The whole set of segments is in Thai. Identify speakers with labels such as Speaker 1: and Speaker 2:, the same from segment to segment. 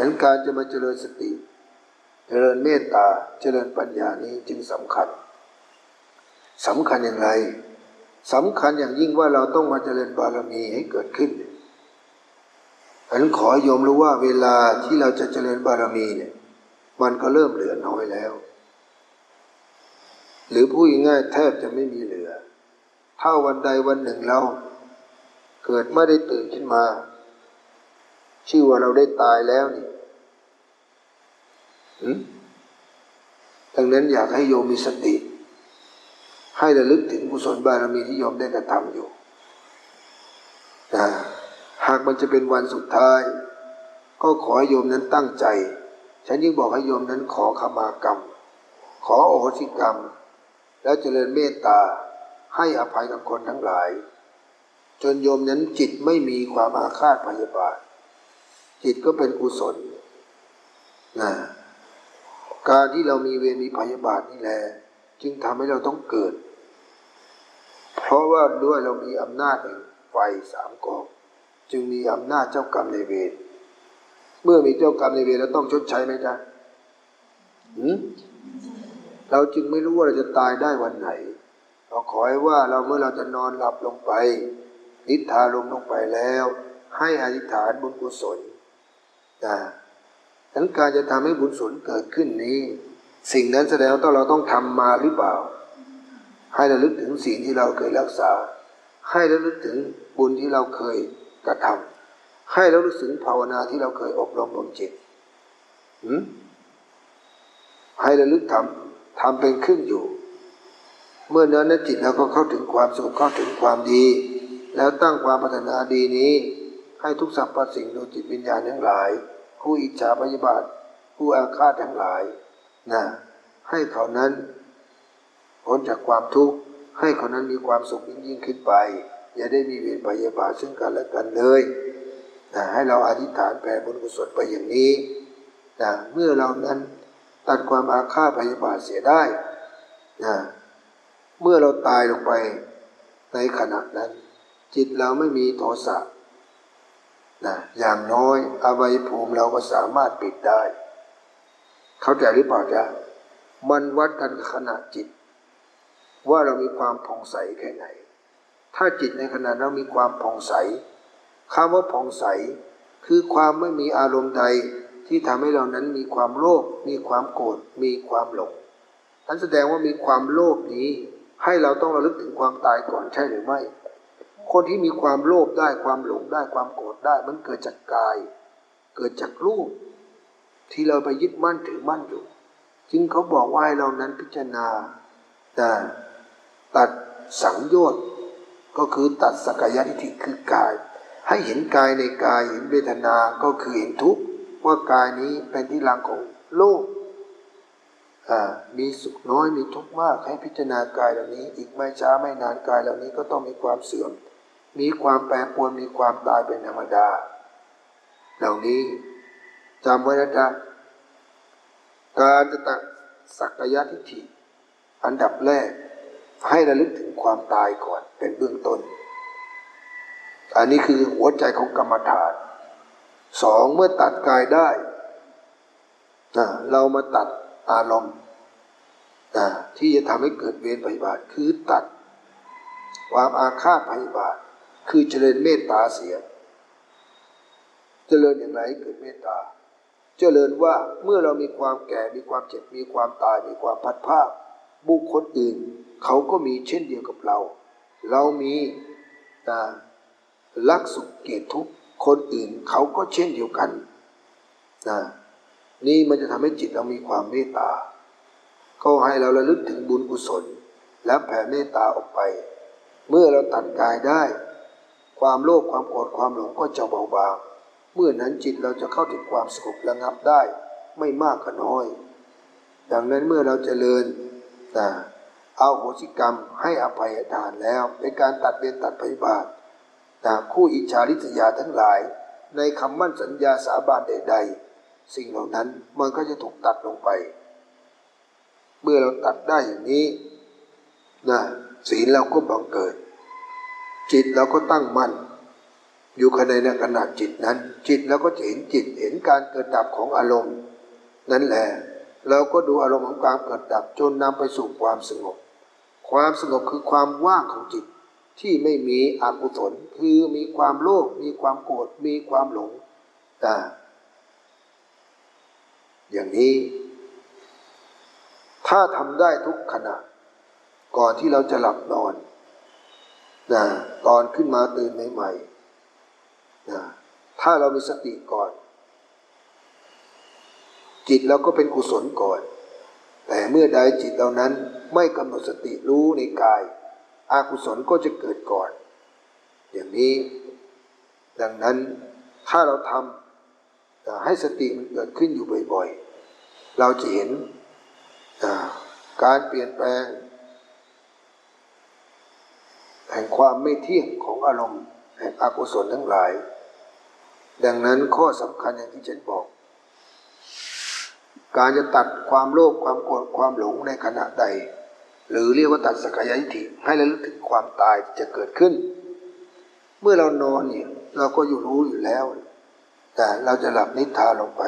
Speaker 1: นั้นการจะมาเจริญสติ เจริญเมตตา เจริญปัญญานี้จึงสำคัญสำคัญอย่างไรสำคัญอย่างยิ่งว่าเราต้องมาเจริญบารมีให้เกิดขึ้นอันนั้นขอโยมรู้ว่าเวลาที่เราจะเจริญบารมีเนี่ย มันก็เริ่มเหลือน้อยแล้ว หรือพูดง่ายๆแทบจะไม่มีเหลือ ถ้าวันใดวันหนึ่งเรา เกิดไม่ได้ตื่นขึ้นมา ชื่อว่าเราได้ตายแล้วนี่หืมดังนั้นอยากให้โยมมีสติ ให้ระลึกถึงกุศลบารมีที่โยมได้กระทำอยู่นะหากมันจะเป็นวันสุดท้าย ก็ขอให้โยมนั้นตั้งใจ ฉันยิ่งบอกให้โยมนั้นขอขมากรรม ขอโอโหสิกรรม แล้วเจริญเมตตาให้อภัยกับคนทั้งหลาย จนโยมนั้นจิตไม่มีความอาฆาตพยาบาท จิตก็เป็นกุศลนะการที่เรามีเวรมีพยาบาทนี่แหละจึงทำให้เราต้องเกิด เพราะว่าด้วยเรามีอำนาจแห่งไฟสามกอง จึงมีอำนาจเจ้ากรรมในเวรเมื่อมีเจ้ากรรมในเวรแล้วต้องชดใช้ไหมจ๊ะหืมเราจึงไม่รู้ว่าเราจะตายได้วันไหน เราขอให้ว่าเราเมื่อเราจะนอนหลับลงไป นิทาลงลงไปแล้ว ให้อธิษฐานบุญกุศล นะดังนั้นการจะทำให้บุญกุศลเกิดขึ้นนี้ สิ่งนั้นแสดงว่าเราต้องทำมาหรือเปล่า ให้ระลึกถึงสิ่งที่เราเคยรักษา ให้ระลึกถึงบุญที่เราเคยกระทำให้ระลึกถึงภาวนาที่เราเคยอบรมลงจิตให้ระลึกทำทำเป็นขึ้นอยู่ เมื่อนั้นจิตเราก็เข้าถึงความสุขเข้าถึงความดี แล้วตั้งความปรารถนาดีนี้ ให้ทุกสรรพสิ่งดวงจิตวิญญาณทั้งหลาย ผู้อิจฉาพยาบาทผู้อาฆาตทั้งหลายนะให้เขานั้นพ้นจากความทุกข์ให้เขานั้นมีความสุขยิ่งยิ่งขึ้นไป อย่าได้มีเวรพยาบาทซึ่งกันและกันเลยนะให้เราอธิษฐานแผ่บุญกุศลไปอย่างนี้นะเมื่อเรานั้นตัดความอาฆาตพยาบาทเสียได้นะเมื่อเราตายลงไปในขณะนั้น จิตเราไม่มีโทสะ นะอย่างน้อยอวัยภูมิเราก็สามารถปิดได้ เข้าใจหรือเปล่าจ๊ะมันวัดกันขณะจิต ว่าเรามีความผ่องใสแค่ไหน ถ้าจิตในขณะเรามีความผ่องใสคำว่าผ่องใส คือความไม่มีอารมณ์ใดที่ทำให้เรานั้นมีความโลภมีความโกรธมีความหลงนั้นแสดงว่ามีความโลภนี้ให้เราต้องระลึกถึงความตายก่อนใช่หรือไม่ คนที่มีความโลภได้ความหลงได้ความโกรธ ได้มันเกิดจากกาย เกิดจากรูป ที่เราไปยึดมั่นถือมั่นอยู่ จึงเขาบอกว่าให้เรานั้นพิจารณาแต่ตัดสังโยชน์ก็คือตัดสกายทิฏฐิคือกาย ให้เห็นกายในกายเห็นเวทนาก็คือเห็นทุกข์ว่ากายนี้เป็นที่รังของโลกมีสุขน้อยมีทุกข์มากให้พิจารณากายเหล่านี้ อีกไม่ช้าไม่นานกายเหล่านี้ก็ต้องมีความเสื่อม มีความแปรปรวนมีความตายเป็นธรรมดา เหล่านี้จำไว้นะจ๊ะการจะตัดสักยะทิฏฐิ อันดับแรก ให้ระลึกถึงความตายก่อนเป็นเบื้องต้น อันนี้คือหัวใจของกรรมฐานสองเมื่อตัดกายได้เรามาตัดอารมณ์ที่จะทำให้เกิดเวรพยาบาทคือตัด ความอาฆาตพยาบาท คือเจริญเมตตาเสีย เจริญอย่างไรเกิดเมตตา เจริญว่าเมื่อเรามีความแก่มีความเจ็บมีความตายมีความพัดภาคบุคคลอื่น เขาก็มีเช่นเดียวกับเรา เรามีลักสุขเกตทุกคนอื่นเขาก็เช่นเดียวกันนะนี่มันจะทำให้จิตเรามีความเมตตาก็ให้เราระลึกถึงบุญกุศล และแผ่เมตตาออกไป เมื่อเราตัดกายได้ ความโลภความโกรธความหลงก็จะเบาบาง เมื่อนั้นจิตเราจะเข้าถึงความสงบระงับได้ไม่มากก็น้อย ดังนั้นเมื่อเราจเจริญนะเอาโหสิกรรมให้อภัยทานแล้ว เป็นการตัดเวรตัดภัยบาทนะคู่อิจฉาริษยาทั้งหลาย ในคำมั่นสัญญาสาบานใด ๆ สิ่งเหล่านั้นมันก็จะถูกตัดลงไป เมื่อเราตัดได้อย่างนี้นะศีลเราก็บังเกิด จิตเราก็ตั้งมั่นอยู่ภายในในขณะจิตนั้น จิตแล้วก็จะเห็นจิตเห็นการเกิดดับของอารมณ์ นั่นแหละเราก็ดูอารมณ์ของการเกิดดับจนนำไปสู่ความสงบ ความสงบคือความว่างของจิตที่ไม่มีอกุศลคือมีความโลภมีความโกรธมีความหลงแต่อย่างนี้ ถ้าทำได้ทุกขณะ ก่อนที่เราจะหลับนอน นะตอนขึ้นมาตื่นใหม่ๆนะถ้าเรามีสติก่อน จิตเราก็เป็นกุศลก่อน แต่เมื่อใดจิตเหล่านั้นไม่กำหนดสติรู้ในกาย อากุศลก็จะเกิดก่อน อย่างนี้ ดังนั้นถ้าเราทำให้สติมันเกิดขึ้นอยู่บ่อยๆ เราจะเห็นการเปลี่ยนแปลง แห่งความไม่เที่ยงของอารมณ์แห่งอกุศลทั้งหลาย ดังนั้นข้อสำคัญอย่างที่ฉันบอก การจะตัดความโลภความโกรธความหลงในขณะใด หรือเรียกว่าตัดสกายทิฏฐิให้ระลึกถึงความตายจะเกิดขึ้น เมื่อเรานอนเนี่ยเราก็อยู่รู้อยู่แล้ว แต่เราจะหลับนิทราลงไป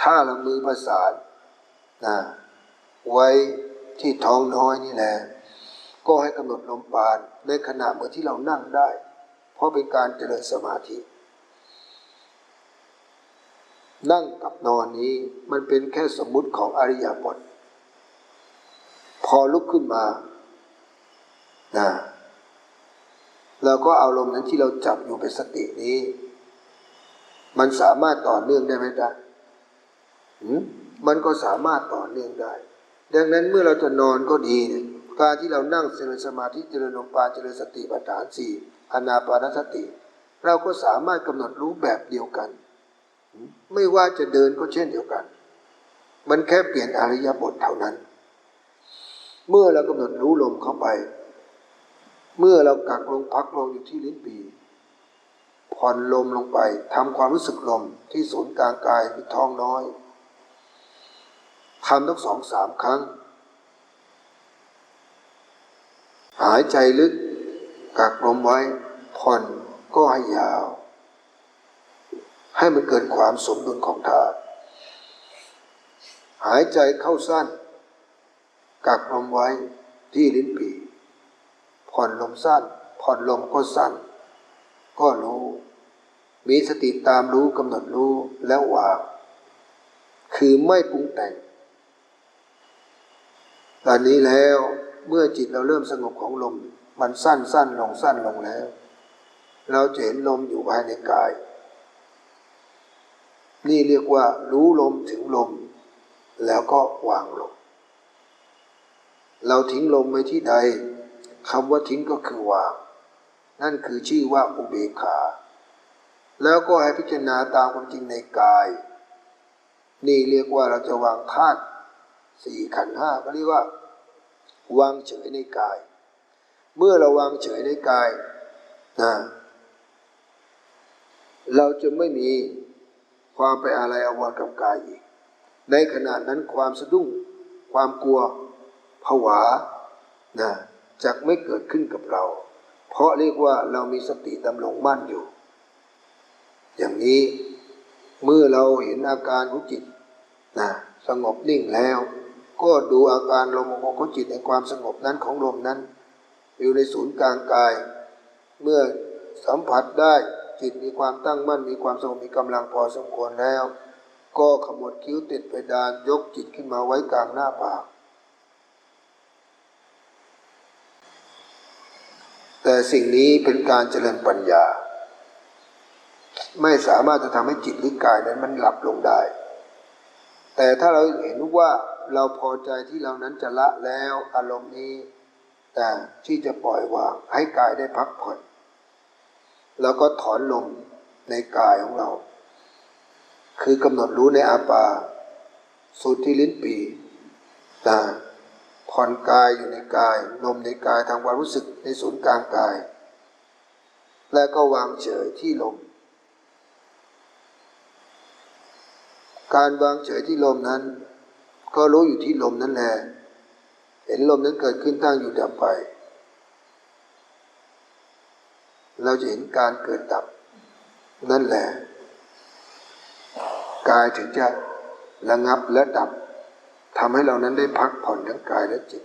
Speaker 1: ถ้าเรามือประสานนะไว้ที่ท้องน้อยนี่แหละ ก็ให้กำหนดลมปานในขณะเมื่อที่เรานั่งได้ เพราะเป็นการเจริญสมาธิ นั่งกับนอนนี้มันเป็นแค่สมมุติของอริยบท พอลุกขึ้นมานะเราก็เอาลมนั้นที่เราจับอยู่เป็นสตินี้ มันสามารถต่อเนื่องได้ไหมจ๊ะมันก็สามารถต่อเนื่องได้ ดังนั้นเมื่อเราจะนอนก็ดีเนี่ย การที่เรานั่งเจริญสมาธิเจริญลมปานเจริญสติปัฏฐานสี่อนาปานสติ เราก็สามารถกำหนดรู้แบบเดียวกัน ไม่ว่าจะเดินก็เช่นเดียวกัน มันแค่เปลี่ยนอริยบทเท่านั้น เมื่อเรากำหนดรู้ลมเข้าไป เมื่อเรากักลงพักลงอยู่ที่ลิ้นปีผ่อนลมลงไปทำความรู้สึกลมที่ศูนย์กลางกายที่ท้องน้อยทำทั้งสองสามครั้ง หายใจลึก กักลมไว้ ผ่อนก็ให้ยาว ให้มันเกิดความสมดุลของธาตุหายใจเข้าสั้น กักลมไว้ที่ลิ้นปีผ่อนลมสั้น ผ่อนลมก็สั้น ก็รู้ มีสติตามรู้กำหนดรู้แล้ววางคือไม่ปรุงแต่งตอนนี้แล้ว เมื่อจิตเราเริ่มสงบของลม มันสั้นสั้นลงสั้นลงแล้ว เราจะเห็นลมอยู่ภายในกาย นี่เรียกว่ารู้ลมถึงลม แล้วก็วางลม เราทิ้งลมไว้ที่ใดคำว่าทิ้งก็คือวาง นั่นคือชื่อว่าอุเบกขา แล้วก็ให้พิจารณาตามความจริงในกาย นี่เรียกว่าเราจะวางธาตุสี่ขันห้าก็เรียกว่า วางเฉยในกาย เมื่อเราวางเฉยในกายนะเราจะไม่มีความไปอะไรอาวรกับกายอีก ในขณะนั้นความสะดุ้ง ความกลัวผวานะจะไม่เกิดขึ้นกับเรา เพราะเรียกว่าเรามีสติดำรงมั่นอยู่ อย่างนี้เมื่อเราเห็นอาการของจิตนะสงบนิ่งแล้ว ก็ดูอาการลมของข้อจิตในความสงบนั้นของลมนั้น อยู่ในศูนย์กลางกาย เมื่อสัมผัสได้จิตมีความตั้งมั่นมีความสงบมีกำลังพอสมควรแล้ว ก็ขมวดคิ้วติดไปดานยกจิตขึ้นมาไว้กลางหน้าผากแต่สิ่งนี้เป็นการเจริญปัญญา ไม่สามารถจะทำให้จิตหรือกายนั้นมันหลับลงได้ แต่ถ้าเราเห็นว่า เราพอใจที่เรานั้นจะละแล้วอารมณ์นี้ แต่ที่จะปล่อยวางให้กายได้พักผ่อน แล้วก็ถอนลมในกายของเรา คือกำหนดรู้ในอาปาสุดที่ลิ้นปีตาผ่อนกายอยู่ในกาย ลมในกายทางความรู้สึกในศูนย์กลางกาย และก็วางเฉยที่ลม การวางเฉยที่ลมนั้น ก็รู้อยู่ที่ลมนั่นแหละเห็นลมนั้นเกิดขึ้นตั้งอยู่ดับไป เราจะเห็นการเกิดดับ นั่นแหละกายถึงจะระงับและดับทำให้เรานั้นได้พักผ่อนทั้งกายและจิต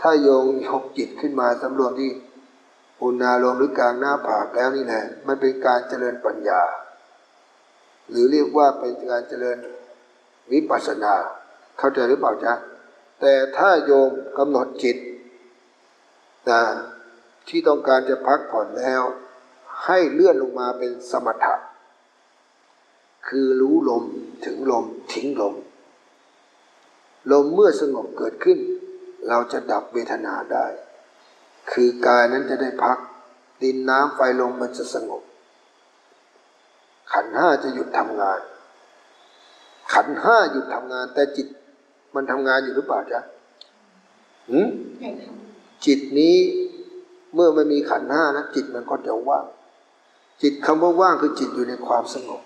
Speaker 1: ถ้าโยงยกจิตขึ้นมาสำรวมที่อุณาลมหรือกลางหน้าผากแล้วนี่แหละมันเป็นการเจริญปัญญา หรือเรียกว่าเป็นการเจริญวิปัสสนา เข้าใจหรือเปล่าจ๊ะแต่ถ้าโยมกำหนดจิตนะที่ต้องการจะพักผ่อนแล้ว ให้เลื่อนลงมาเป็นสมถะ คือรู้ลมถึงลมทิ้งลม ลมเมื่อสงบเกิดขึ้น เราจะดับเวทนาได้ คือกายนั้นจะได้พัก ดินน้ำไฟลมมันจะสงบ ขันห้าจะหยุดทำงาน ขันห้าหยุดทำงานแต่จิต มันทำงานอยู่หรือเปล่าจ๊ะหืม
Speaker 2: ยังท
Speaker 1: จิตนี้เมื่อมันมีขันธ์ห้านะจิตมันก็จะว่าง จิตคำว่าว่างคือจิตอยู่ในความสงบ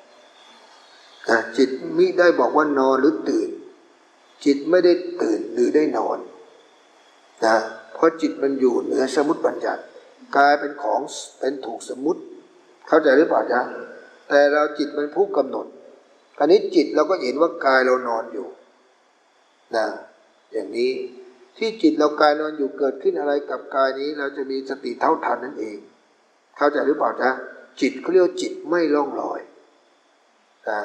Speaker 1: นะจิตมิได้บอกว่านอนหรือตื่น จิตไม่ได้ตื่นหรือได้นอนนะเพราะจิตมันอยู่เหนือสมมติบัญญัติกลายเป็นของเป็นถูกสมมติ เข้าใจหรือเปล่าจ๊ะแต่เราจิตมันผู้กำหนดคราวนี้จิตเราก็เห็นว่ากายเรานอนอยู่ นะอย่างนี้ที่จิตเรากายนอนอยู่เกิดขึ้นอะไรกับกายนี้ เราจะมีสติเท่าทันนั่นเอง เข้าใจหรือเปล่าจ๊ะจิตเขาเรียกจิตไม่ล่องลอยนะ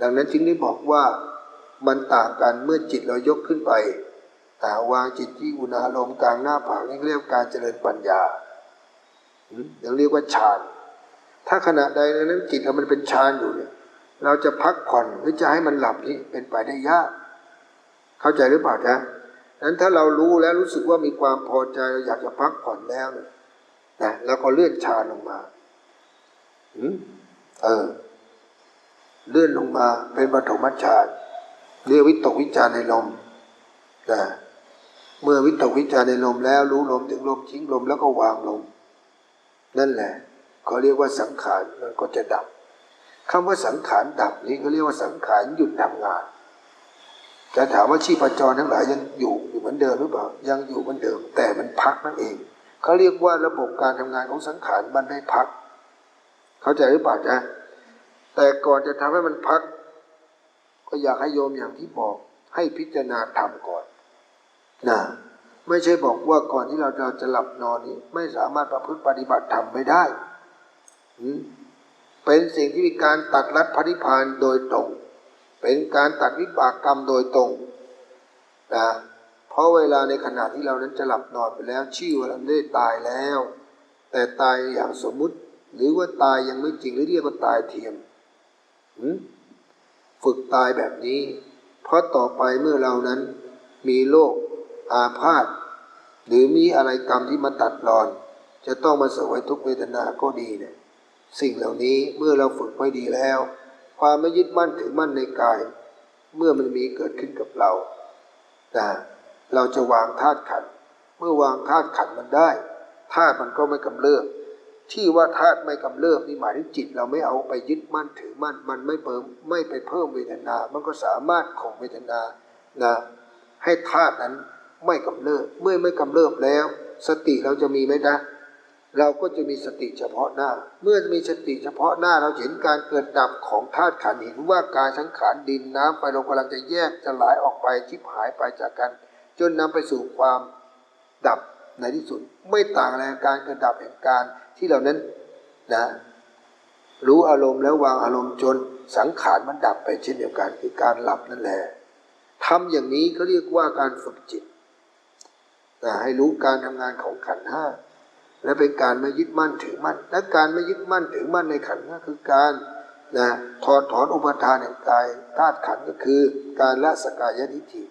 Speaker 1: ดังนั้นจึงได้บอกว่ามันต่างกันเมื่อจิตเรายกขึ้นไปแต่วางจิตที่อุณาลมกลางหน้าผากนี่เรียกการเจริญปัญญาอืมยังเรียกว่าฌาน ถ้าขณะใดนั้นจิตเรามันเป็นฌานอยู่เนี่ย เราจะพักผ่อนหรือจะให้มันหลับนี่เป็นไปได้ยาก เข้าใจหรือเปล่าจ๊ะนั้นถ้าเรารู้แล้วรู้สึกว่ามีความพอใจเราอยากจะพักผ่อนแล้วเนี่ยนะแล้วก็เลื่อนฌานลงมาอืมเออ เลื่อนลงมาเป็นปฐมฌานเรียกวิตกวิจารในลมนะเมื่อวิตกวิจารในลมแล้ว รู้ลมถึงลมทิ้งลมแล้วก็วางลม นั่นแหละเขาเรียกว่าสังขารมันก็จะดับคำว่าสังขารดับนี้เขาเรียกว่าสังขารหยุดทำงาน จะถามว่าชีพจรทั้งหลายยังอยู่อยู่เหมือนเดิมหรือเปล่า ยังอยู่เหมือนเดิม แต่มันพักนั่นเองเขาเรียกว่าระบบการทำงานของสังขารมันได้พัก เข้าใจหรือเปล่าจ๊ะแต่ก่อนจะทำให้มันพัก ก็อยากให้โยมอย่างที่บอกให้พิจารณาธรรมก่อนนะไม่ใช่บอกว่าก่อนที่เราจะจะหลับนอนนี้ ไม่สามารถประพฤติปฏิบัติธรรมไม่ได้เป็นสิ่งที่มีการตัดรัดพระนิพพานโดยตรง เป็นการตัดวิบากกรรมโดยตรงนะเพราะเวลาในขณะที่เรานั้นจะหลับนอนไปแล้วชื่อว่าเราได้ตายแล้ว แต่ตายอย่างสมมุติ หรือว่าตายยังไม่จริงหรือเรียกว่าตายเทียมฝึกตายแบบนี้ เพราะต่อไปเมื่อเรานั้นมีโรคอาพาธหรือมีอะไรกรรมที่มาตัดรอน จะต้องมาเสวยทุกเวทนาก็ดีเนี่ยสิ่งเหล่านี้เมื่อเราฝึกไว้ดีแล้ว ความไม่ยึดมั่นถือมั่นในกาย เมื่อมันมีเกิดขึ้นกับเรานะเราจะวางธาตุขัน เมื่อวางธาตุขันมันได้ธาตุมันก็ไม่กำเริบที่ว่าธาตุไม่กำเริบนี่หมายถึงจิต เราไม่เอาไปยึดมั่นถือมั่น มันไม่เพิ่มไม่ไปเพิ่มเวทนา มันก็สามารถข่มเวทนานะให้ธาตุนั้นไม่กำเริบเมื่อไม่กำเริบแล้ว สติเราจะมีไหมนะ เราก็จะมีสติเฉพาะหน้า เมื่อมีสติเฉพาะหน้าเราเห็นการเกิดดับของธาตุขันธ์เห็นว่ากายสังขารดินน้ำไฟลมกำลังจะแยกจะไหลออกไปทิพหายไปจากกัน จนนำไปสู่ความดับในที่สุด ไม่ต่างอะไรกับการเกิดดับแห่งการที่เรานั้นนะรู้อารมณ์แล้ววางอารมณ์จนสังขารมันดับไปเช่นเดียวกันคือการหลับนั่นแหละทำอย่างนี้เขาเรียกว่าการฝึกจิตนะให้รู้การทำงานของขันห้า และเป็นการไม่ยึดมั่นถือมั่น และการไม่ยึดมั่นถือมั่นในขันธ์ก็คือการนะถอดถอนอุปทานแห่งกายธาตุขันธ์ก็คือ การละสกายทิฏฐิ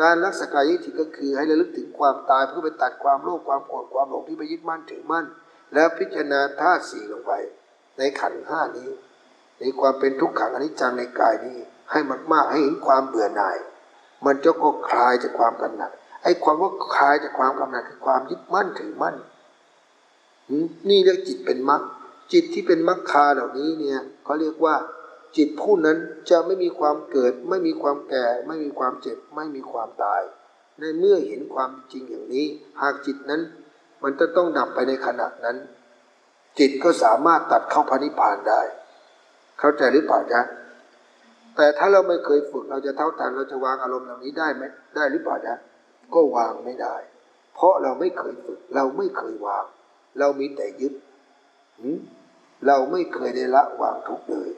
Speaker 1: การละสกายทิฏฐิก็คือให้ระลึกถึงความตายเพื่อไปตัดความโลภความโกรธความหลงที่ไปยึดมั่นถือมั่น แล้วพิจารณาธาตุสี่ลงไป ในขันธ์ห้านี้ในความเป็นทุกขังอนิจจังในกายนี้ ให้มากๆให้เห็นความเบื่อหน่าย มันจะก็คลายจากความกำหนัดไอ้ความว่าคลายจากความกำหนัดคือความยึดมั่นถือมั่น นี่เรียกจิตเป็นมรรคจิตที่เป็นมรรคาเหล่านี้เนี่ยเขาเรียกว่า จิตผู้นั้นจะไม่มีความเกิด ไม่มีความแก่ ไม่มีความเจ็บ ไม่มีความตาย ในเมื่อเห็นความจริงอย่างนี้ หากจิตนั้น มันจะต้องดับไปในขณะนั้น จิตก็สามารถตัดเข้าพระนิพพานได้ เข้าใจหรือเปล่าจ๊ะแต่ถ้าเราไม่เคยฝึกเราจะเท่าทันเราจะวางอารมณ์เหล่านี้ได้ไหมได้หรือเปล่าจ๊ะก็วางไม่ได้ เพราะเราไม่เคยฝึก เราไม่เคยวาง เรามีแต่ยึดเราไม่เคยได้ละวางทุกข์เลย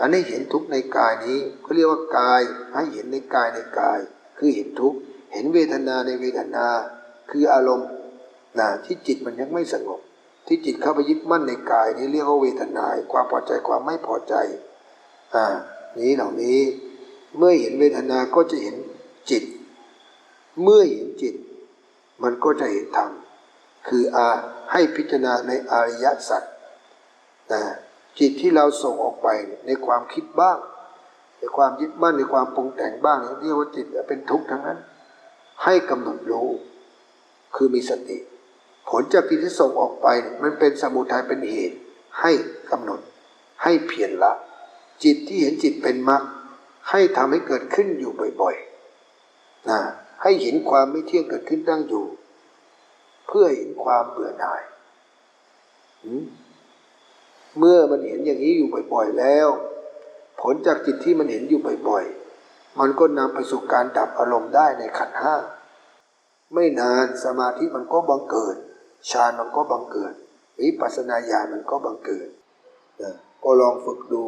Speaker 1: อันนี้เห็นทุกข์ในกายนี้เขาเรียกว่ากาย ให้เห็นในกายในกาย คือเห็นทุกข์เห็นเวทนาในเวทนา คืออารมณ์นะที่จิตมันยังไม่สงบ ที่จิตเข้าไปยึดมั่นในกายนี้เรียกว่าเวทนาความพอใจความไม่พอใจ อ่า นี้เหล่านี้ เมื่อเห็นเวทนาก็จะเห็นจิต เมื่อเห็นจิต มันก็จะเห็นธรรม คืออาให้พิจารณาในอริยสัจนะจิตที่เราส่งออกไปในความคิดบ้าง ในความยึดมั่นในความปรุงแต่งบ้างเนี่ยเรียกว่าจิตเป็นทุกข์ทั้งนั้น ให้กำหนดรู้ คือมีสติ ผลจากจิตที่ส่งออกไปมันเป็นสมุทัยเป็นเหตุ ให้กำหนด ให้เพียรละ จิตที่เห็นจิตเป็นมรรคให้ทำให้เกิดขึ้นอยู่บ่อยๆนะให้เห็นความไม่เที่ยงเกิดขึ้นตั้งอยู่ เพื่อเห็นความเบื่อหน่ายหืมเมื่อมันเห็นอย่างนี้อยู่บ่อยๆแล้ว ผลจากจิตที่มันเห็นอยู่บ่อยๆ มันก็นำไปสู่การดับอารมณ์ได้ในขันธ์ห้า ไม่นานสมาธิมันก็บังเกิดฌานมันก็บังเกิดวิปัสสนาญาณมันก็บังเกิดนะก็ลองฝึกดู